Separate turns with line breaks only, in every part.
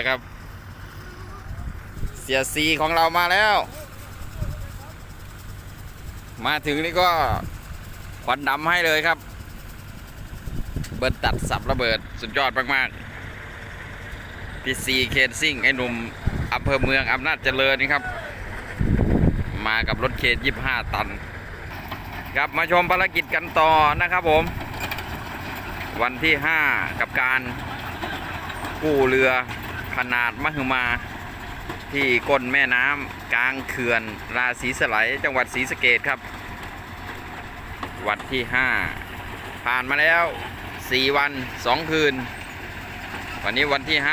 แล้วครับ เสียสีของเรามาแล้ว มาถึงนี่ก็ควันดำให้เลยครับ เบิร์ดตัดสับระเบิดสุดยอดมากๆพี่ซีเคนซิ่งไอ้หนุ่มอำเภอเมืองอำนาจเจริญนี่ครับ มากับรถเคน25ตัน ครับมาชมภารกิจกันต่อนะครับผม วันที่ 5 กับการกู้เรือ ขนาดมหึมาที่ก้นแม่น้ำกลางเขื่อน ราศีสไลจังหวัดศรีสะเกดครับ วันที่ 5 ผ่านมาแล้ว 4 วัน 2 คืน วันนี้วันที่ 5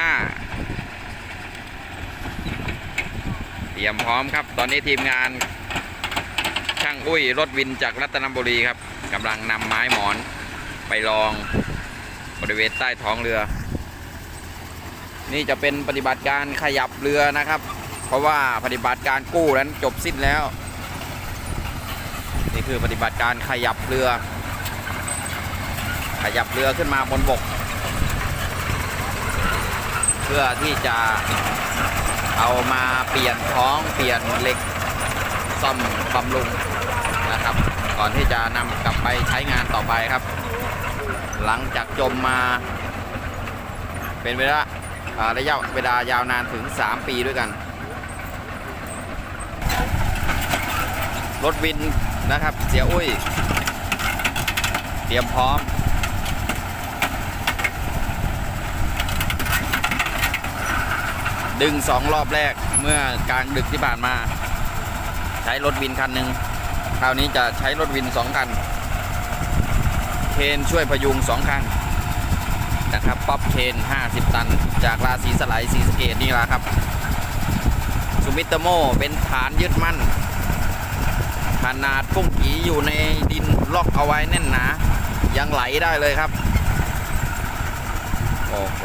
เตรียมพร้อมครับ ตอนนี้ทีมงาน ช่างอุ้ยรถวินจากรัตนบุรีครับกำลังนำไม้หมอนไปลองบริเวณใต้ท้องเรือ นี่จะเป็นปฏิบัติการขยับเรือนะครับ เพราะว่าปฏิบัติการกู้นั้นจบสิ้นแล้ว นี่คือปฏิบัติการขยับเรือ ขยับเรือขึ้นมาบนบก เพื่อที่จะเอามาเปลี่ยนท้องเปลี่ยนเหล็กซ่อมบำรุงนะครับ ก่อนที่จะนำกลับไปใช้งานต่อไปครับ หลังจากจมมาเป็นเวลาอ่า ระยะเวลายาวนานถึง 3 ปีด้วยกัน รถวินนะครับ เสียอุ้ย เตรียมพร้อม ดึงสองรอบแรกเมื่อกลางดึกที่ผ่านมา ใช้รถวินคันหนึ่งคราวนี้จะใช้รถวินสองคัน เคนช่วยพยุงสองคัน นะครับป๊อปเคน50 ตัน จากราศีสไลด์สีสะเกตนี่ละครับสุมิตโมเป็นฐานยึดมั่น ขนาดกุ้งกีอยู่ในดินล็อกเอาไว้แน่นหนา ยังไหลได้เลยครับ โอ้โห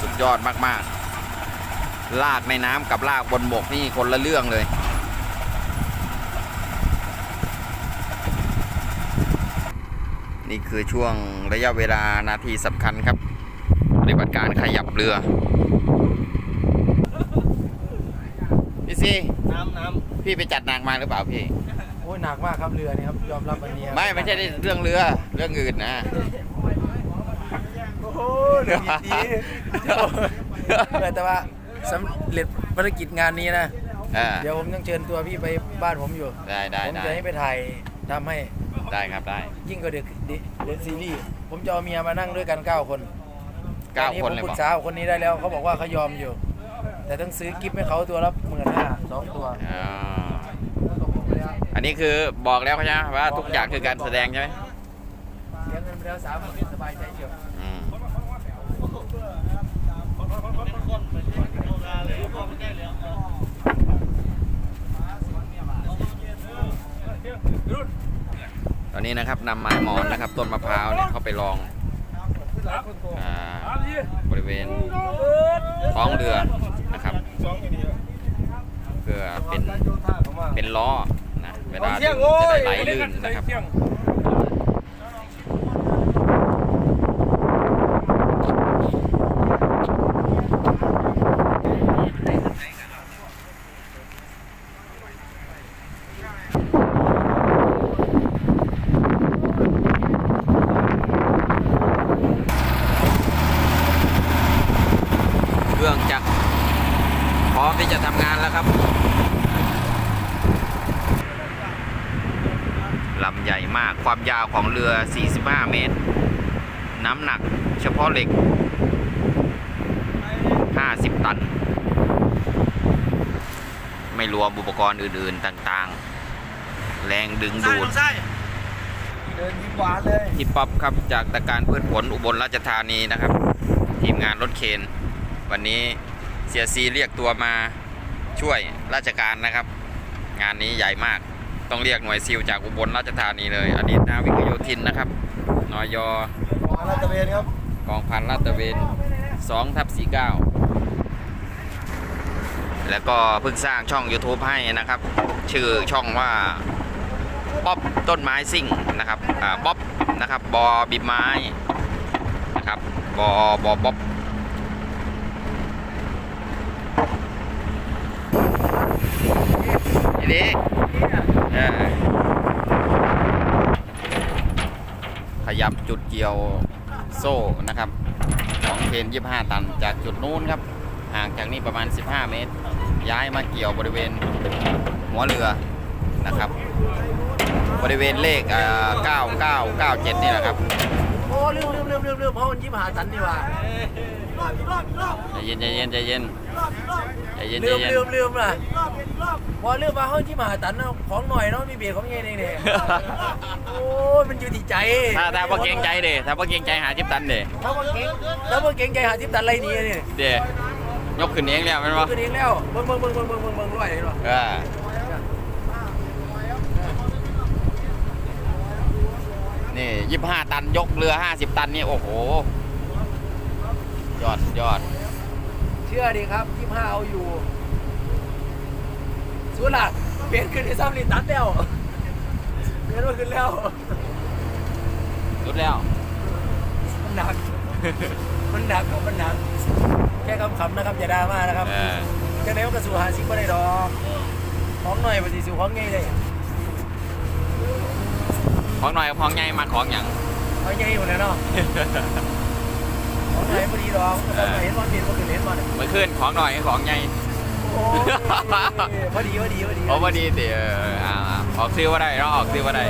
สุดยอดมาก ๆ ลากในน้ำกับลากบนบกนี่คนละเรื่องเลย คือช่วงระยะเวลานาทีสำคัญครับ ปฏิบัติการขยับเรือพี่ซี
น้ำน้
พี่ไปจัดหนักมาหรือเปล่าพี่ำ
โอ้ยหนักมากครับเรือนี่ครับยอมรับวันนี้ครับ
ไม่ไม่ใช่เรื่องเรือเรื่องอื่นนะ
โอ้โหเรือดีเออแต่ว่าสำเร็จภารกิจงานนี้นะ
อ่า
เดี๋ยวผมต้องเชิญตัวพี่ไปบ้านผมอยู่
ได้ได้
ผม
ได้
จะให้ไปถ่ายทำให้
ได้ครับได้
ยิ่งกว่าเด็กเด็กซีรีส์ผมจะเอาเมียมานั่งด้วยกัน 9 คน
เก้า
ตอ
คน
ผม
เลย
ปรึ
บอก
กษากับคนนี้ได้แล้วเขาบอกว่าเขายอมอยู่ แต่ต้องซื้อกิฟต์ให้เขาตัวละหมื่นห้าสองตัว
อ่าอันนี้คือบอกแล้วใช่ไหมว่าทุกอย่างคือการแสดงใช่ไหม
เสียเงินไปแล้วสามหมื่นสบายใจเชียว
อืม ตอนนี้นะครับนำไม้หมอนนะครับ ต้นมะพร้าวเนี่ยเข้าไปลองอาบริเวณท้องเรือนะครับเพื่อเป็นเป็นล้อนะเวลาจะได้ไหลลื่นนะครับ เครื่องจักรพร้อมที่จะทำงานแล้วครับ ลำใหญ่มากความ ยาวของเรือ 45 เมตร น้ำหนักเฉพาะเหล็ก 50 ตัน ไม่รวมอุปกรณ์อื่นๆต่างๆ แรงดึงดูด
เดินยิ้มหวานเลย
ฮิปป๊อปครับจากตะการพืชผลอุบลราชธานีนะครับ ทีมงานรถเคน วันนี้เสียซีเรียกตัวมาช่วยราชการนะครับ งานนี้ใหญ่มาก ต้องเรียกหน่วยซิลจากอุบลราชธานีเลยอดีตนาวิกโยธินนะครับนอย
ลาดตระเวนครับ
กองพันลาดตระเวน2ทับ49 แล้วก็เพิ่งสร้างช่อง YouTube ให้นะครับ ชื่อช่องว่าป๊อบต้นไม้ซิ่งนะครับอ่าบ๊อบนะครับบอบิบไม้นะครับบอบอบ๊อบ ทีนี้เออขยับจุดเกี่ยวโซ่นะครับของเทรน25 ตันจากจุดนู้นครับ ห่างจากนี้ประมาณ 15 เมตร ย้ายมาเกี่ยวบริเวณหัวเรือนะครับ บริเวณเลขอ่า9997 นี่แหละครับ
โอ้ลืมลืมลืมลืมลืมเพราะมันยี่สิบห้าตันนี่หว่า
ใจเย็นใจเย็นใจเย็นใจเย็นใจ
ลืม
เย็น
ลืมลืมล่ะ พอลืมมาเขายี่สิบห้าตันเนาะของหน่อยเนาะมีเบียร์ของเงี้ยนี่เนี่ยโอ้ยมันอยู่ที่ใจ
ถ้าถ้าพ่เกรงใจเด้ถ้าพ่เกรงใจหาจิบตันเด้
ถ้าว่าเก่งถ้าว่าเก่งใจหาทิพตันไรนี่นี่
เด้ยกขึ้นเองแล้วแมันวะ
ขึ้นเองแล้วเบิ่งเบิ่งเบิ่งเบิ่งเบิ่งเบิ่งเบิ่งร้อยเลยหรอ
เออนี่ยี่ห้าตันยกเรือห้าสิบตันนี่โอ้โห ยอดยอด
เชื่อดิครับยี่ห้าเอาอยู่ สุดละเปลี่ยนขึ้นในซ้ำลิตันแล้วเปลี่ยนมาขึ้นแล้ว
รุดแล้ว
มันหนัก มันหนักครับมันหนัก แค่คำขำๆนะครับอย่าดราม่านะครับ
เออ
จังไหนมันก็สู่หาซิบ่ได้ดอกของหน่อยปฏิสู่ของไงเลย
ของหน่อยกับของใหญ่มาของอย่าง
เอาไงอยู่แล้วเนาะของหน่อยพอดีดอกของหน่อยเห็นบอลเปลี่ยนก็คือเห็นบอล
เมื่อคืนของหน่อยกับของใหญ่
โอ้ยพอดีพอดีพอดี
โอ้พอดีสิเอออ่าออกซื้อว่าได้เนาะออกซื้อว่าได้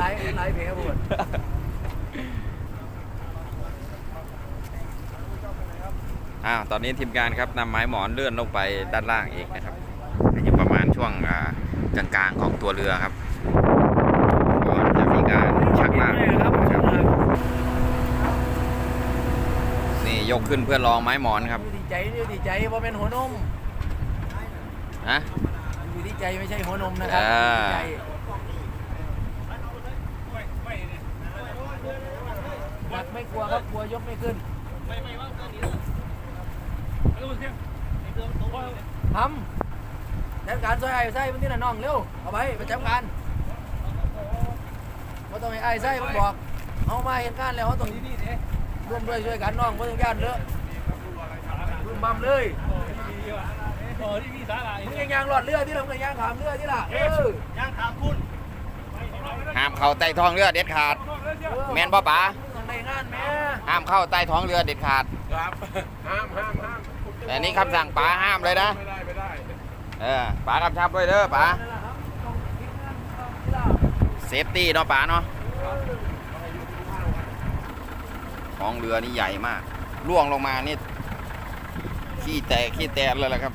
ไลฟ์ไลฟ์เพลงครับผม
อ้าวตอนนี้ทีมงานครับนำไม้หมอนเลื่อนลงไปด้านล่างอีกนะครับอยู่ประมาณช่วงอ่ากลางๆของตัวเรือครับก่อนจะมีการชักลากนะครับนี่ยกขึ้นเพื่อรองไม้หมอนครับ
อยู่ที่ใจอยู่ที่ใจว่าเป็นหัวนม
นะ
อยู่ที่ใจไม่ใช่หัวนมนะครั
อ่า
อยู่ที่ใจหนักไม่กลัวครับกลัวยกไม่ขึ้นทำจัดการซอยไอ้ไส้มันที่น่ะน้องเร็วเอาไปประจำการว่าต้องให้ไอ้ไส้มันบอกเอามาเห็นการแล้วเขาต้องร่วมด้วยช่วยกันน้องไม่ต้องย่านเลอะรุ่น บัมเลยมึงยังยางหลอดเลือดที่เรามึงยังยางขามเลือดที่ล่ะเออ
ห้ามเข้าใต้ท้องเรือเด็ดขาด แมนบ่ป๋า
ต้องานแม่
ห้ามเข้าใต้ท้องเรือเด็ดขาด
ครับห้ามห้ามห้าม
แต่นี่คำสั่งป๋าห้ามเลยนะ
ไม่ได้ไม่ได้
เออป๋ากำชับด้วยเด้อป๋า
เอาที่ล่ะ
เซฟตี้เนาะป๋าเนาะท้องเรือนี่ใหญ่มากล่วงลงมานี่ ขี้แตกขี้แตกเลยแหละครับ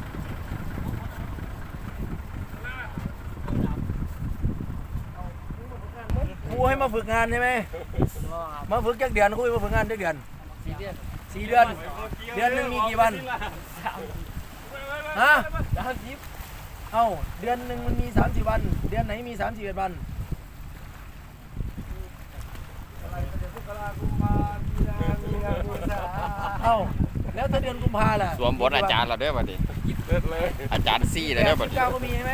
ครูให้มาฝึกงานใช่ไหมมาฝึกจักเดือนครูให้มาฝึกงานจักเดือนสี่เดือนสี่เดือนเดือนหนึงมีกี่วันฮะสามสิบเอ้าเดือนหนึ่งมันมีสามสิบวัน เดือนไหนมีสามสิบเอ็ดวันเอ้า แล้วถ้าเดือนกุมภาล่ะ
สวมบทอาจารย์เราเด้อบัดนี้
เลิศเลย
อาจารย์ซี่เลย
แป
เด้อ
ด
บั
สิ
ด
บ
นี้
เก้าก็มีใช่ไหม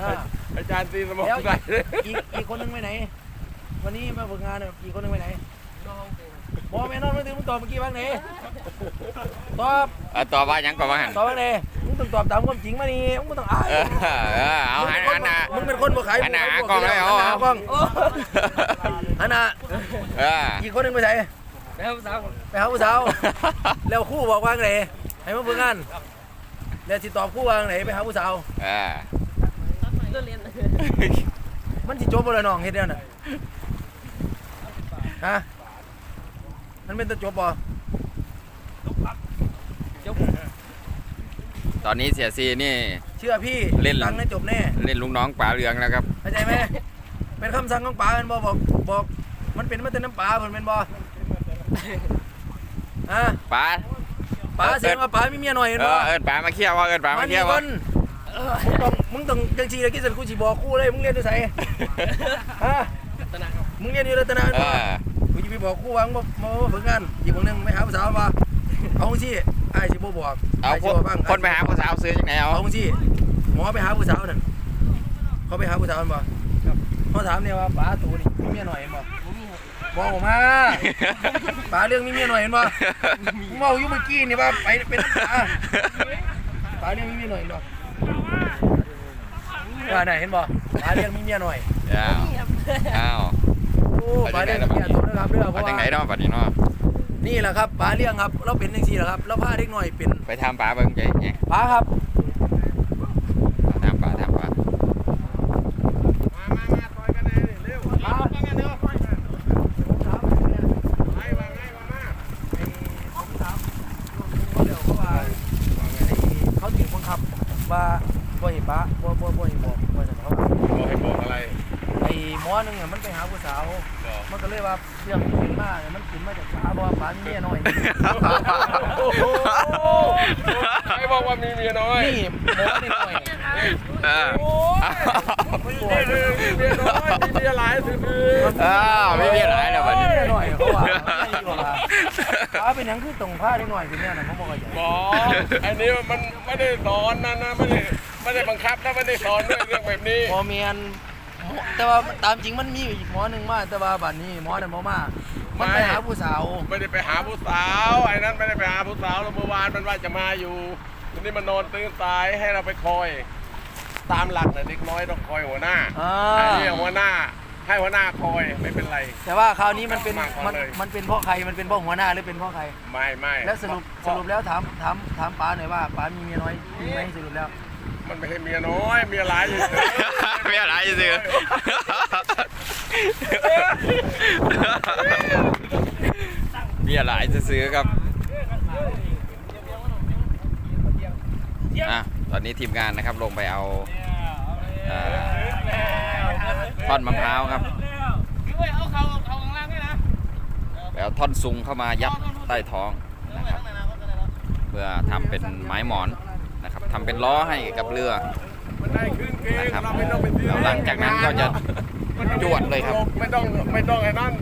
อ่า
อาจารย์ตีสมอง
แล้ว
ไหลเลย
อีกอีกคนนึงไปไหน วันนี้มาฝึกงานเนี่ยอีกคนนึงไปไหนบอกแม่น้องไม่ถึงมึงตอบเมื่อกี้บ้างไหนตอบ
เออต่อว่าหยังก่อนว่าหัน
ตอบบ้างไหนมึงต้องตอบตามความจริงมานี่มึงไม่ต้องอาย
เออเออเอาหันหันหน้า
มึงเป็นคนบ่ขาย
หันหน้า
มึ
หา
ป็
กล้องเลย
หั
เอา
นหน้า
เอา
หากล้องหันหน้า
เออ
อีกคนนึงไปไหน
ไปหาผู้สาว
ไปหาผู้สาว แล้วครู่บอกว่าไงให้มาฝึกงานแล้วสิตอบครู่ว่าไงไปหาผู้สาว
เออ
ก็เรียน
มันสิจบบ่ล่ะน้องเฮ็ดแนวน่ะฮะมันเป็นตะจบบ่
ตอนนี้เสียซีนี่
เชื่อพี่
เล่น
ตังค์ให้จบแน่
เล่นลูกน้องป๋าเรืองแล้วครับ
เข้าใจไหมเป็นคำสั่งของป๋าเป็นบ่บอกบอก มันเป็นมาแต่น้ำป๋าเพิ่นเป็นบ่ ฮะ
ป๋า
ป๋าเสียงว่าป๋ามีเมียหน่อยเห็น
เอ
บ่
อเอินป๋ามาเคี่ยวว่าเอินป๋า
มั
มาน
มี
เคี่ยว
ค
ว่าน
มึงต้องมึงต้องจังซี่แล้วคิดสันกูสิบอกกูเลยมึงเรียนอยู่ไสฮะมึงเรียนอยู่รัตนา
เอ
บ่
อ
กูจะไปบอกกูว่ามึงมามาฝึกงานอีกคนนึงไม่หาผู้สาวว่าเอาจังซี่อ้ายสิบ่บอก
เอา
ย
ค
สิ
น
บ่บ้าง
คนไปหาผู้สาวซื้อจากไหนเอา
เอาจังซี่หมอไปหาผู้สาวนั่นเขาไปหาผู้สาวนั่นบ่เขาถามเนี่ยว่าป๋าตูนี่มีเมียหน่อยเห็นบ่ บอกออกมาป๋าเรื่องมีเมียหน่อยเห็นบ่มึงเมาอยู่เมื่อกี้นี่ว่าไปเป็นป๋าป๋าเรื่องมีเมียหน่อยเห็นบ่อ่าไหนเห็นบ่ป๋าเลี้ยงมีเมียหน่อย
อ้าวอ้าว
โอ้ป๋าเลี้ยงมีเมียตัวนะครับเด้อเพ
มา
ราะ
จาก
ว่า
ไหนเนาะบัดนี้เนาะ
นี่แหละครับป๋าเลี้ยงครับเราเป็นจังซี่แหละครับเราพาเด็กหน่อยเป็น
ไปทำปลาเบิ่งใจไง
ป๋าครับ
ทำปลาทำปลา
มามามาต่อยกันแน่นี่เร็ว
ป๋า
มากันเร็ว
ผมถามเนี่ย
ไล่มาไล่มามา
ไอ้ผมถามเขาเดี๋ยวเขาว่าไอ้เขาถึงบังคับ ว่าบ่เห็นป๋าบ่บ่บ่เห็นบอกว่าจะเขาว่า
บอกให้บอกอะไร
ไอ้หมอหนึงอะมันไปหาผู้สาวมันก็เลยว่าเรื่องที่เป็นมาเนี่ยมันขึ้นมาจากป๋าเพราะว่าป๋ามีเมียน้อย
ใครบอกว่ามีเมียน้อย
นี่หมอนี่น้อย
เออ
มีเมียน้อยมีเมียหลายถือ
อ้าวไม่มีอะไรแล้วบัดนี้
เมียน้อยเขาว่าไม่ดีกว่า ป๋าเป็นหยังคือตรงผ้าได้หน่อยเป็นเนี่ยนะผมบอกว่าอย่าง
บอกอันนี้มันไม่ได้สอนนะนะไม่ได้ไม่ได้บังคับนะไม่ได้สอนด้วยเรื่องแบบนี้
หมอเมียนแต่ว่าตามจริงมันมีอีกหมอหนึ่งมาแต่ว่าบัดนี้หมอนั่นหมอมามันไปหาผู้สาว
ไม่ได้ไปหาผู้สาวไอ้นั้นไม่ได้ไปหาผู้สาวแล้วเมื่อวานมันว่าจะมาอยู่ทีนี้มันนอนตื่นสายให้เราไปคอย ตามหลักนะเด็กน้อยต้องคอยหัวหน้า
อ่า
ไอ้นี่หัวหน้า ให้หัวหน้าคอยไม่เป็นไร
แต่ว่าคราวนี้มันเป็น
มากกว่า
มัน
เลย
มันเป็นเพราะใครมันเป็นเพราะหัวหน้าหรือเป็นเพราะใคร
ไม่ไม่
แล้วสรุปสรุปแล้วถามถามถามป๋าหน่อยว่าป๋ามีเมียน้อยจริงไหมสรุปแล้ว
มันไม่ใช่เมียน้อยเมียหลายอยู่
ไม่อะไรสิมีอะไรจะซื้อๆครับอะตอนนี้ทีมงานนะครับลงไปเอาเอ่อ ท่อนมะพร้าวครับไปเอาท่อนซุงเข้ามายัดใต้ท้องนะครับ เพื่อทำเป็นไม้หมอนนะครับทำเป็นล้อให้กับเรือ
มันได้ครึ่งเกม
นะครับ
เราไม่ต้องไปซื้อ
แล้วหลังจากนั้นก็จะจวดเลยครับ
ไม่ต้องไม่ต้องไอ้นั่น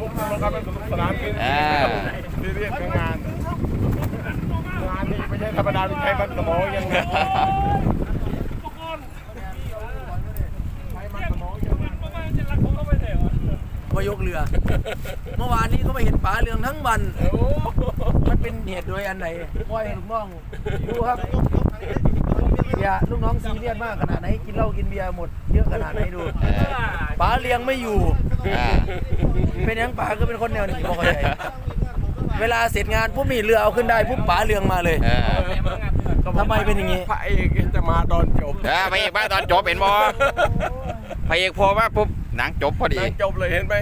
มุกเราครับเป็นสนุกสนานขึ้น
อ่า
ที่เรียกคืองานงานนี้ไม่ใช่ธรรมดาเป็นใช้มันสมองยังไงใช้มันสมองยังไง
มายกเรือ เมื่อวานนี้เขาไปเห็นป๋าเรืองทั้งวัน
โอ้โห
มันเป็นเหตุโดยอันไหนปล่อยให้ลูกน้องดูครับเบียร์ลูกน้องซีเรียสมากขนาดไหนกินเหล้ากินเบียร์หมดเยอะขนาดไหนดู
เออ
ป๋าเลี้ยงไม่อยู่
อ่า
เป็นหยังป๋าก็เป็นคนแนวนี้บ่เข้าใจเวลาเสร็จงานปุ๊บมีเรือเอาขึ้นได้ปุ๊บป๋าเรืองมาเลย
เออ
ทำไมเป็นอย่างนี้
พระเอกจะมาตอนจบ
เออพระเอกมาตอนจบเห็นบ่พระเอกพอมาปุ๊บ หนังจบพอดี
หนังจบเลยเห็นไหม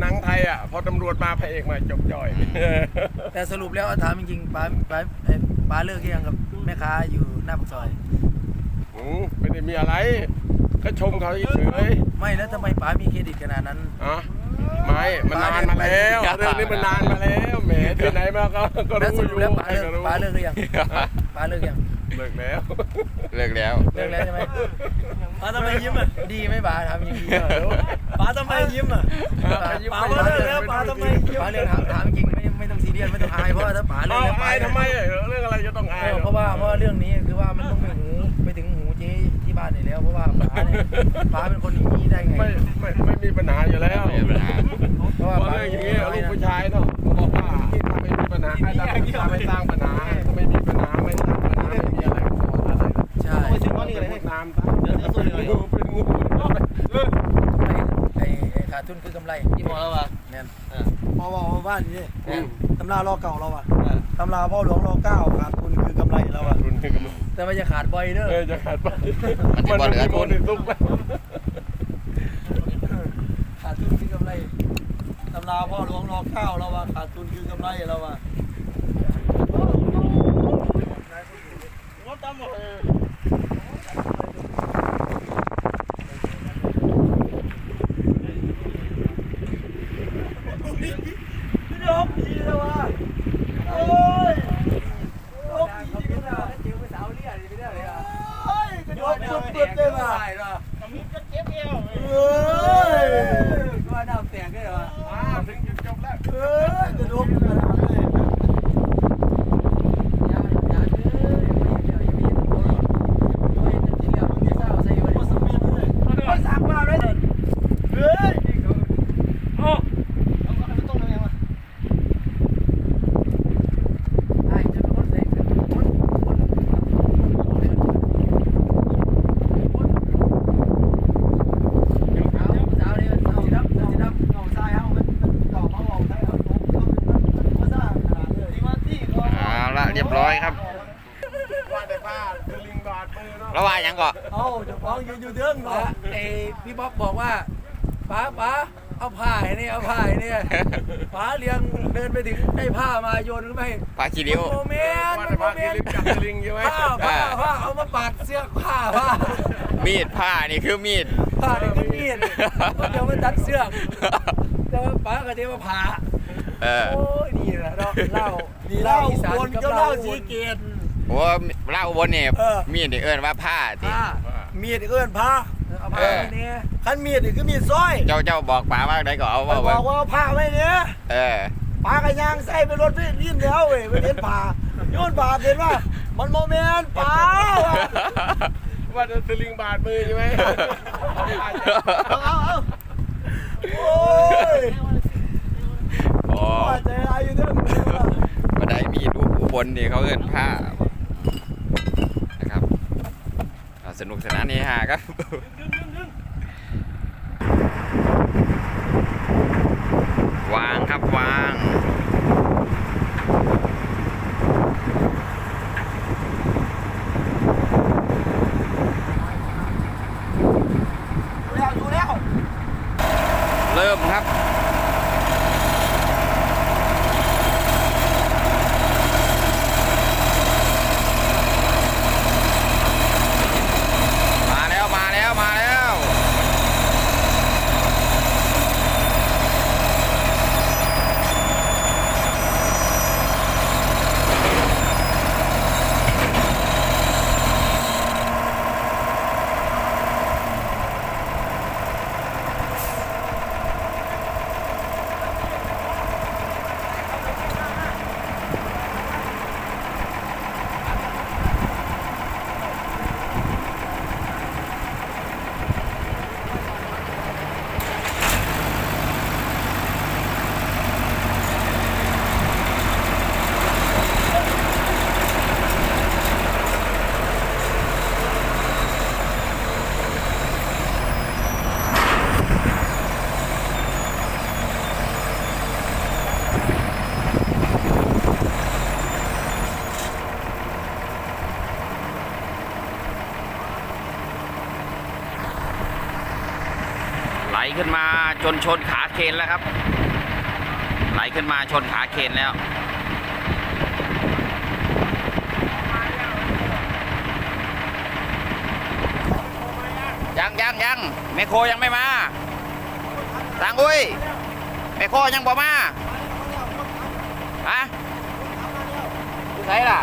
หนังไทยอะพอตำรวจมาพระเอกมาจบจ่อย
แต่สรุปแล้วถามจริงๆป๋าป๋าเอ่อป๋าเลิกหรือยังกับแม่ค้าอยู่หน้าปากซอย
อืมไม่ได้มีอะไร ก็ชมเขาเฉย
ไม่แล้วทำไมป๋ามีเครดิตขนาดนั้น
ๆอะไม่มันนานมาแล้วเรื่องนี้มันนานมาแล้วแหมที่ไหนมาก็ก็
แล้ว
รู้
ส
อ
รุป
ยู่
แล้วป๋าเลิก
ใครรู้
ป๋าเลิกหรือยังป๋าเลิกยัง
เลิกแล้ว
เลิกแล้ว
เลิกแล้วใช่ไหมป๋าทำไมยิ้มอะดีไหมป๋าทำยิ้มดีป๋าทำไมยิ้มอะป๋าว่าเลิกแล้วป๋าทำไมยิ้มป๋าเลิกถามถามจริงไม่ไม่ต้องซีเรียสไม่ต้องอายเพราะว่าถ้าป๋าเลิ
เอา
กแล้วป๋า
อายทำไมอะเรื่องอะไรจะต้องอา
เอยอเพราะว่าเพราะว่าเรื่องนี้คือว่ามันต้องไปหูไปถึงหูเจ๊ที่บ้านนี่แล้วเพราะว่าป๋าเนี่ยป๋าเป็นคนอย่างนี้ได้ไง
ไม่ไม่ไม่มีปัญหาอยู่แล้ว
ไม่มีปัญหา
เพราะ
เพ
ว่า
ราะ
ป๋า
เรื่องอย่างนี้ลูกผู้ชายเนาะเขาบอกว่าถ้าไม่มีปัญหาให้ทำถ้าไม่สร้างปัญหาถ้าไม่มีปัญหาไม่สร้างปัญหาไม่มีอะไรก็บอกอะไร
ใช่
พูดตามตามเป็นงูเลิก
ไอ้ขาดทุนคือกำไร
ที่บอแล้วว่า
แม่น
พอบอกว่าบ้านนี่ตำรารอเก่าเราอะตำราพ่อหลวงรอเก้าขาดทุนคือกำไรเราอะ
ทุนคือกำลัง
แต่ว่าจะขาดบ่อยเด้อ
เออจะขาดไป
มันจะบ่เหลือทุน
ทุกไป
ขาดทุนคือกำไร
ตำราพ่อหลวงรอเก้าเราอะขาดทุนคือกำไรเราอะ
ยกปุ๊บปุ๊บได้ป่ะเอ้ยว่าน้ำแตกได้เหรอ
อ้าวถึงจุดจบแล้ว
เอ้ยกระดูกขนาดนั้นเลยอย่าอย่าเด้ออย่าไปอย่าไปอย่าไปโอ้ยจะกินแล้วมึงจะเศร้าใส่ไว้บ่สมิธเลยบ่สักมาเลยเฮ้ยไอ้จะเป็นคนเสกคนคนคน
ร้อยครับ
ว่าแต่ผ้าคือลิงบาดมือเนาะ
แล้วว่าหยังก็
เอ้าเจะฟ้าของยืนอยู่เทิง
ป๋า
เนาะ
ไอพี่บ๊อบบอกว่าป๋าป๋า เอาผ้าให้นี่เอาผ้าให้นี่ป๋าเลี้ยงเดินไปถึงได้ผ้ามาโยนขึ้นไป
ปลาขี้ริ้ว
โมเมนต์
ว่า
มั
แต่
นโม
ผ้า
เม
คือนลิง
ต์
จับลิงใช่ไหม
ผ้าผ้าผ้าเอามาปาดเสื้อผ้าผ้า
มีดผ้านี่คือมีด
ผ้านี่ก็มีดเดี๋ยวมันตัดเสื้อกแต่ว่าป๋าก็เดี๋ยวมาผ่า
เออ
โอ้ยนี่แหละเนาะเหล้า
นี่เล่า
อีสาน
บน
กับ
เจ้า
เหล้า
เล่า
สี
สีเกต
โอ้เล่าอุบนนี่
เออ
มีดนี่เอิ้นว่าผ้าติ
ผ้า
มีดเอื้อนพา
เอาผ้า
เออ
ไปเนี่ย
คันมีดนี่คือมีดสร้อย
เจ้าเจ้าบอกป๋าว่าได้ก็เอา
ไป
ว่า
บ
เบิ่
องกว่าเอาผ้าไว้เนี่ย
เออ
ปากระยางใส่ไปรถพี่ยิ้มแล้วเว้ยไปเห็นป่าโยนป่าเห็นว่า มันโมเมนต์ป่าว่ะ
ว่าแต่คือลิงบาดมือใช่ไหม
เอาเอาเอาโอ้ย
อ๋อ
ว่าใจร้ายอยู่เด้อ
บันไดมีดอุบลนี่เขาเอิ้นผ้านะครับอ่าสนุกสนานนี่ฮะครับ วางครับวาง
แล้วอยู่แล้ว
เริ่มครับ ขึ้นมาจนชนขาเคนแล้วครับ ไหลขึ้นมาชนขาเคนแล้ว ยังยังยังแมคโครยังไม่มาสังอุ้ยแมคโครยังบ่มาฮะอยู่ไหนล่ะ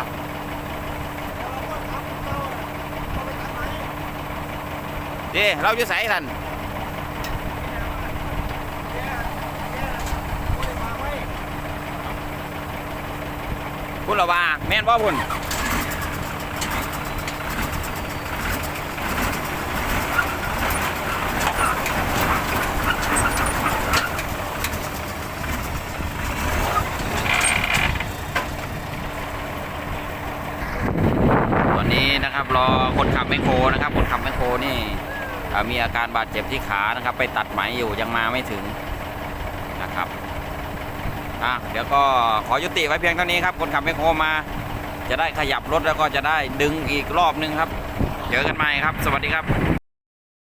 เด้เราอยู่ท่าน พุ่นละว่าแม่นบ่พุ่นตอนนี้นะครับรอคนขับแมคโครนะครับคนขับแมคโครนี่มีอาการบาดเจ็บที่ขานะครับ ไปตัดไหมอยู่ยังมาไม่ถึงนะครับ อะเดี๋ยวก็ขอยุติไว้เพียงเท่านี้ครับ คนขับแมคโครมา จะได้ขยับรถแล้วก็จะได้ดึงอีกรอบนึงครับ เจอกันใหม่ครับ สวัสดีครับ